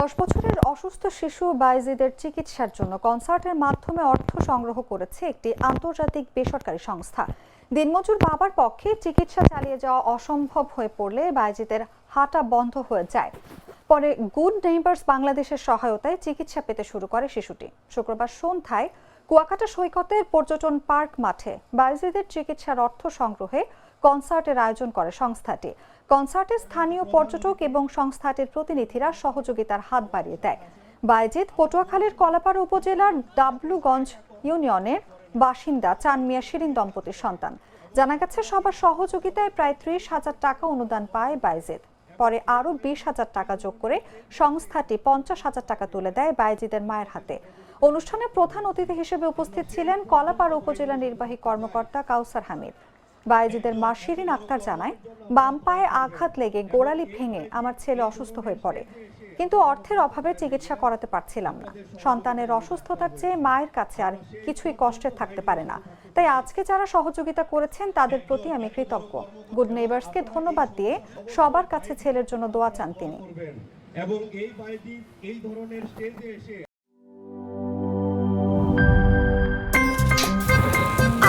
দশ বছরের অসুস্থ শিশু বাইজিদের চিকিৎসার জন্য কনসার্টের মাধ্যমে অর্থ সংগ্রহ করেছে একটি আন্তর্জাতিক বেসরকারি সংস্থা। দিনমজুর বাবার পক্ষে চিকিৎসা চালিয়ে যাওয়া অসম্ভব হয়ে পড়লে বাইজিদের হাঁটা বন্ধ হয়ে যায়। পরে গুড নেইবার্স বাংলাদেশের সহায়তায় চিকিৎসা পেতে শুরু করে শিশুটি। শুক্রবার সন্ধ্যায় কুয়াকাটা সৈকতের পর্যটন পার্ক মাঠে বাইজিদের চিকিৎসার অর্থ সংগ্রহে কনসার্টের আয়োজন করে সংস্থাটি। কনসার্টে স্থানীয় পর্যটক এবং সংস্থাটির প্রতিনিধিরা সহযোগিতার হাত বাড়িয়ে দেয়। বাইজিদ পটুয়াখালীর কলাপাড়া উপজেলার ডাবলুগঞ্জ ইউনিয়নের বাসিন্দা চানমিয়া শিরিন দম্পতির সন্তান। জানা গেছে, সবার সহযোগিতায় প্রায় ত্রিশ হাজার টাকা অনুদান পায় বাইজিদ পরে আরও বিশ হাজার টাকা যোগ করে সংস্থাটি পঞ্চাশ হাজার টাকা তুলে দেয় বাইজিদের মায়ের হাতে। অনুষ্ঠানে প্রধান অতিথি হিসেবে উপস্থিত ছিলেন কলাপাড়া উপজেলা নির্বাহী কর্মকর্তা কাউসার হামিদ। বাইজিদের মা শিরিন আক্তার জানায়, বাম পায়ে আঘাত লেগে গোড়ালি ভেঙে আমার ছেলে অসুস্থ হয়ে পড়ে। কিন্তু অর্থের অভাবে চিকিৎসা করাতে পারছিলাম না। সন্তানের অসুস্থতার চেয়ে মায়ের কাছে আর কিছুই কষ্টের থাকতে পারে না। তাই আজকে যারা সহযোগিতা করেছেন, তাদের প্রতি আমি কৃতজ্ঞ। গুড নেইবার্সকে ধন্যবাদ দিয়ে সবার কাছে ছেলের জন্য দোয়া চান তিনি। এবং এই এই ধরনের স্টেজে এসে